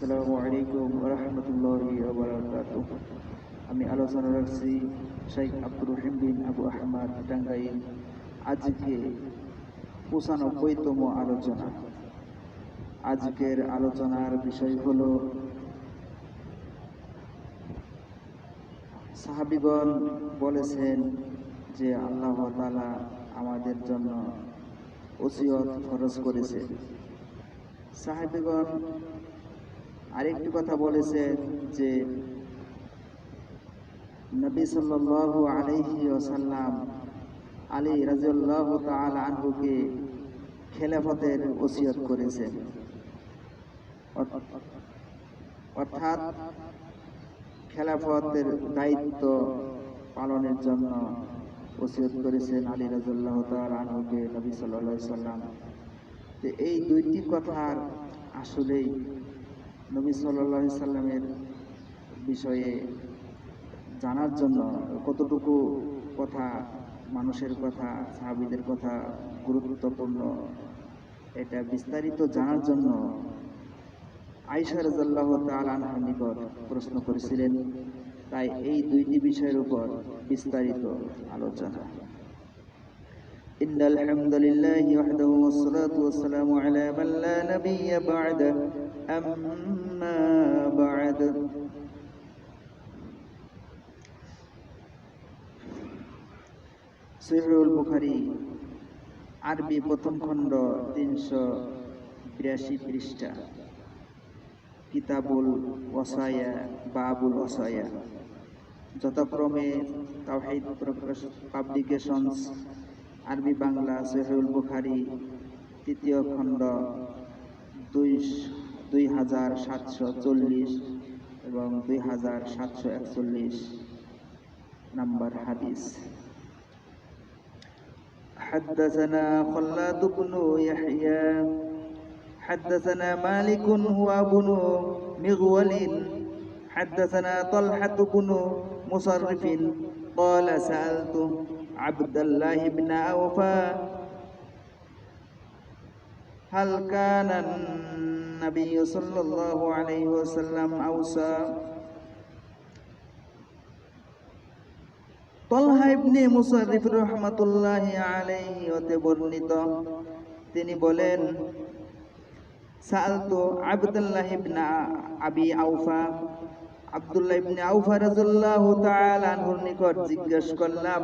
আসসালামু আলাইকুম রহমতুল্লাহি আমি আলোচনা রাখছি শেখ আব্দুর রহিম বিন আবু আহমদ টাঙ্গাইল। আজকে পঁচানব্বইতম আলোচনা। আজকের আলোচনার বিষয় হলো, সাহাবিগণ বলেছেন যে আল্লাহ তালা আমাদের জন্য ওসিয়ত খরচ করেছে। সাহাবিগণ আরেকটি কথা বলেছেন যে নবী সাল্লাল্লাহু আলাইহি ওয়াসাল্লাম আলী রাজিয়াল্লাহু তাআলা আনহুকে খেলাফতের ওসিয়ত করেছেন। অর্থাৎ খেলাফতের দায়িত্ব পালনের জন্য ওসিয়ত করেছেন আলী রাজুল্লাহ তাল আনহুকে নবী সাল্লাহ সাল্লাম তো এই দুইটি কথার আসলেই নবী সাল্লাহ সাল্লামের বিষয়ে জানার জন্য কতটুকু কথা, মানুষের কথা, সাহাবিদের কথা গুরুত্বপূর্ণ, এটা বিস্তারিত জানার জন্য আইসা রাজাল্লাহ তালানহার নিকট প্রশ্ন করেছিলেন। তাই এই দুইটি বিষয়ের উপর বিস্তারিত আলোচনা। إن الحمد لله وحده والصلاة والسلام على من لا نبي بعده أما بعد সহিহুল বুখারী আরবি প্রথম খণ্ড তিনশো বিরাশি পৃষ্ঠা কিতাবুল ওসায়া বাবুল ওসায়া যথাক্রমে তাওহিদ পাবলিকেশনস আরবি বাংলা সহিউল বুখারি তৃতীয় খণ্ড দুই দুই হাজার সাতশো চল্লিশ এবং দুই হাজার সাতশো একচল্লিশ নাম্বার হাদিস حدثنا خلاد بن يحيى حدثنا مالك هو ابن مغول حدثنا طلحة بن مصرف قال سألت عبد الله بن أوفى هل كان النبي صلى الله عليه وسلم أوصى তলহা ইবনে মুসারিফ রহমাতুল্লাহ আলাইহি হতে বর্ণিত তিনি বলেন সালতু আবদুল্লাহ ইবনে আবি আউফা আব্দুল্লাহ ইবনে আউফা রাদিয়াল্লাহু তাআলা আনহুর নিকট জিজ্ঞেস করলাম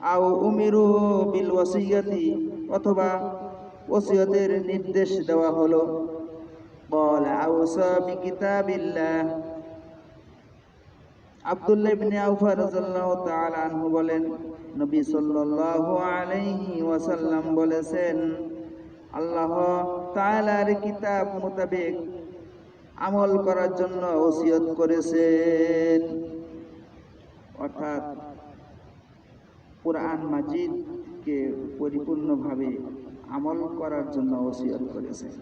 আও উমিরু বিল ওয়াসিয়াতি অথবা ওসিয়তের নির্দেশ দেওয়া হলো। বল, আউসা বি কিতাবিল্লাহ আব্দুল্লাহ ইবনে আউফা রাদিয়াল্লাহু তাআলা আনহু বলেন, নবী সাল্লাল্লাহু আলাইহি ওয়াসাল্লাম বলেছেন, আল্লাহ তাআলার কিতাব মোতাবেক আমল করার জন্য ওসিয়ত করেছেন। অর্থাৎ কোরআন মাজিদকে পরিপূর্ণভাবে আমল করার জন্য ওসিয়ত করেছেন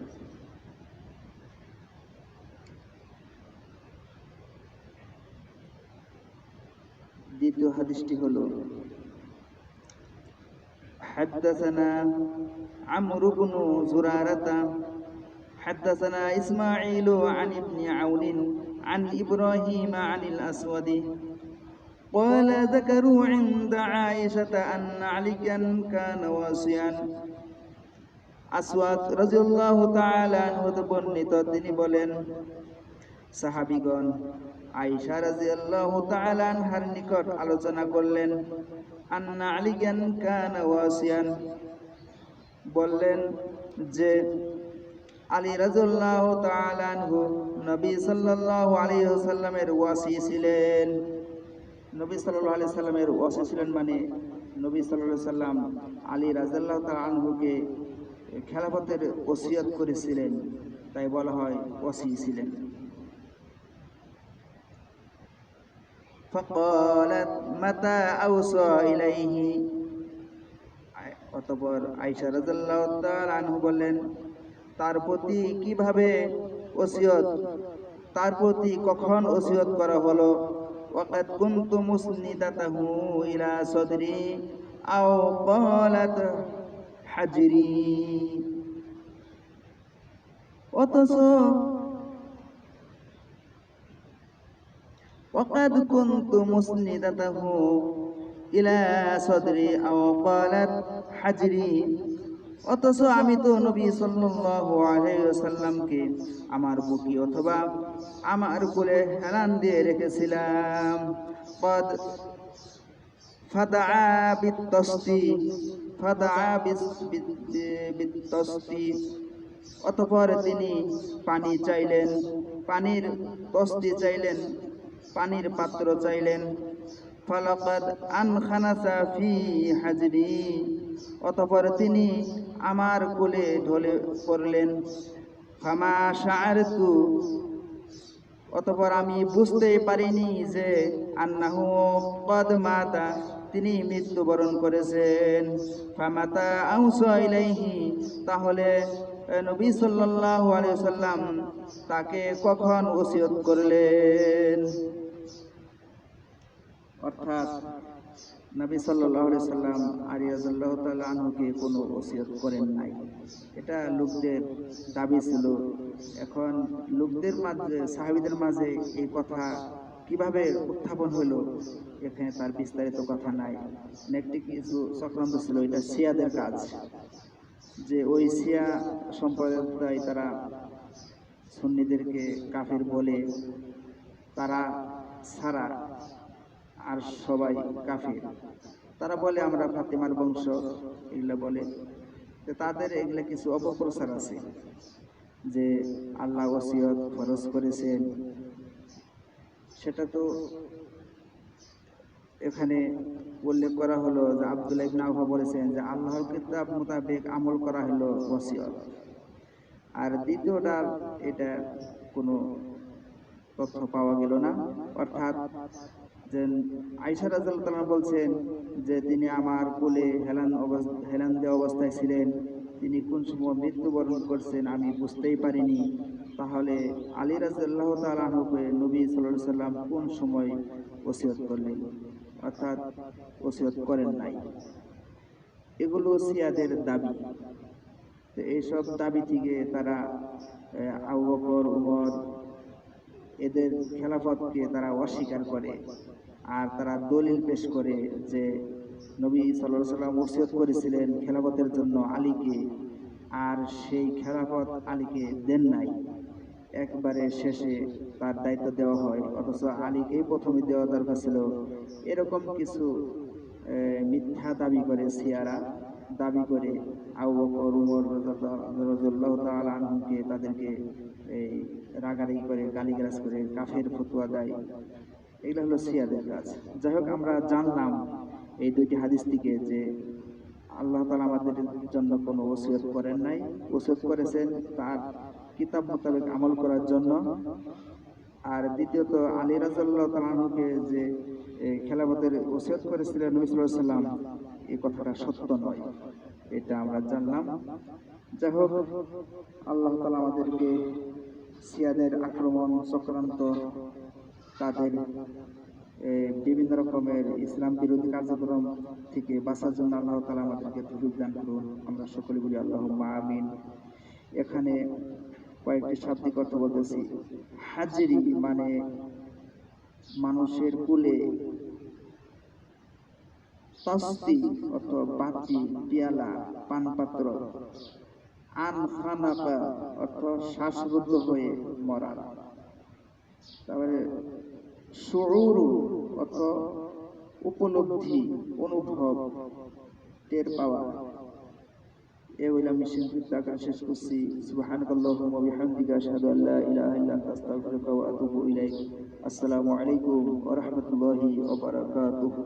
দ্বিতীয় হাদিসটি হলো حدثنا عمرو بن زرارة حدثنا إسماعيل عن ابن عون عن إبراهيم عن الأسود قال ذكروا عند عائشة أن عليا كان واسعا আসওয়াদ রাজিয়াল্লাহু তাআলা আনহু বর্ণিত তিনি বলেন সাহাবীগণ আয়েশা রাদিয়াল্লাহু তাআলা আনহার নিকট আলোচনা করলেন আন্না আলিয়ান কানা ওয়াসিয়ান বললেন যে আলী রাদিয়াল্লাহু তাআলা আনহু নবী সাল্লাল্লাহু আলাইহি ওয়াসাল্লামের ওয়াসি ছিলেন নবী সাল্লাল্লাহু আলাইহি সাল্লামের ওয়াসি ছিলেন মানে নবী সাল্লাল্লাহু আলাইহি সাল্লাম আলী রাদিয়াল্লাহু তাআলা আনহুকে খেলাফতের ওসিয়ত করেছিলেন তাই বলা হয় ওসি ছিলেন فقالت متى أوصى إليه অতপর আয়েশা রাদিয়াল্লাহু তাআলা আনহু বললেন তার প্রতি কিভাবে ওসিয়ত তার প্রতি কখন ওসিয়ত করা হলো ওয়াকাদ কুনতু মুসনিদাতাহু ইলা সাদরি আও ক্বালাত হাজরি অথচ وقد كنت مسندته إلى صدري أو قالت حجري অথচ আমি তো নবী সাল্লামকে আমার বুকি অথবা আমার কোলে হেলান দিয়ে রেখেছিলাম। পদ ফাদা অতপর তিনি পানি চাইলেন, পানির তস্তি চাইলেন, পানির পাত্র চাইলেন। ফলাকাদ আনখানাসা ফি হাজরি। অতপর তিনি আমার কোলে ঢলে পড়লেন। ফামা শাআরতু, অতঃপর আমি বুঝতেই পারিনি যে আন্নাহু কদ মাতা, তিনি মৃত্যুবরণ করেছেন। ফামাতা আউসা ইলাইহি, তাহলে নবী সাল্লাল্লাহু আলাইহি সাল্লাম তাকে কখন ওসিয়ত করলেন? অর্থাৎ নবী সাল্লাল্লাহু সাল্লাম আরিয়াজুল্লাহ তাআলা আনহুকে কোনো ওসিয়ত করেন নাই। এটা লোকদের দাবি ছিল। এখন লোকদের মাঝে, সাহাবীদের মাঝে এই কথা কীভাবে উত্থাপন হলো, এখানে তার বিস্তারিত কথা নাই। একটি কিছু চক্রান্ত ছিল, এটা শিয়াদের কাজ। যে ওই শিয়া সম্প্রদায় তারা সুন্নিদেরকে কাফির বলে তারা ছাড়া আর সবাই কাফির। তারা বলে, আমরা ফাতিমার বংশ। এগুলো বলে। তাদের এগুলো কিছু অপপ্রচার আছে যে আল্লাহ ওসিয়ত ফরজ করেছেন। সেটা তো এখানে উল্লেখ করা হলো যে আব্দুল্লাহ ইবনে বলেছেন যে আল্লাহর কিতাব মোতাবেক আমল করা হলো ওসিয়ত। আর দ্বিতীয়টা, এটা কোনো তথ্য পাওয়া গেল না। অর্থাৎ যে আইসা রাজাল বলছেন যে তিনি আমার কোলে হেলান অবস্থা, হেলান দেওয়া অবস্থায় ছিলেন। তিনি কোন সময় মৃত্যুবরণ করছেন আমি বুঝতেই পারিনি। তাহলে আলী রাজাল্লাহ তালকে নবী সাল্লাহ সাল্লাম কোন সময় ওসিয়ত করলেন? অর্থাৎ ওসিয়ত করেন নাই। এগুলো সিয়াদের দাবি। তো এইসব দাবি থেকে তারা আবু বকর, উমর এদের খেলাফতকে তারা অস্বীকার করে আর তারা দলিল পেশ করে যে নবী সাল্লাহ সাল্লাম ওসিয়ত করেছিলেন খেলাফতের জন্য আলীকে আর সেই খেলাফত আলীকে দেন নাই। একবারে শেষে তার দায়িত্ব দেওয়া হয়, অথচ আলীকেই প্রথমে দেওয়া দরকার ছিল। এরকম কিছু মিথ্যা দাবি করে সিয়ারা। দাবি করে আবু বকর, উমর তাআলা আনহুকে তাদেরকে এই রাগারাগি করে, গালিগালাজ করে কাফের ফতুয়া দেয়। এগুলো হলো সিয়াদের কাজ। যাই হোক, আমরা জানলাম এই দুইটি হাদিস থেকে যে আল্লাহ তালা আমাদের জন্য কোনো ওসিয়ত করেন নাই। ওসিয়ত করেছেন তার কিতাব মোতাবেক আমল করার জন্য। আর দ্বিতীয়ত, আলী রাজাল্লাহ তালাহুকে যে খেলাফতের ওসিয়ত করেছিলেন নবী সাল্লাম এই কথাটা সত্য নয়। এটা আমরা জানলাম। যাই হোক, আল্লাহ তালা আমাদেরকে সিয়াদের আক্রমণ চক্রান্ত, তাদের বিভিন্ন রকমের ইসলাম বিরোধী কার্যক্রম থেকে বাঁচার জন্য আল্লাহ তালা আমাদেরকে সুযোগ দান করুন। আমরা সকলে বলি আল্লাহ আমিন। এখানে কয়েকটি শাব্দিক অর্থ বলতেছি। হাজিরি মানে মানুষের কুলে তস্তি অর্থ বাতি পিয়ালা, পানপাত্র, আন খানাকা অর্থ শ্বাসরুদ্ধ হয়ে মরা। তারপরে সরুরু অর্থ উপলব্ধি, অনুভব, টের পাওয়া। এ বলে আমি শেষ করছি। সুবহানাকাল্লাহুম্মা ওয়া বিহামদিকা আশহাদু আল্লা ইলাহা আস্তাগফিরুকা ওয়া আতুবু ইলাইক। আসসালামু আলাইকুম ওয়া রাহমাতুল্লাহি ওয়া বারাকাতুহু।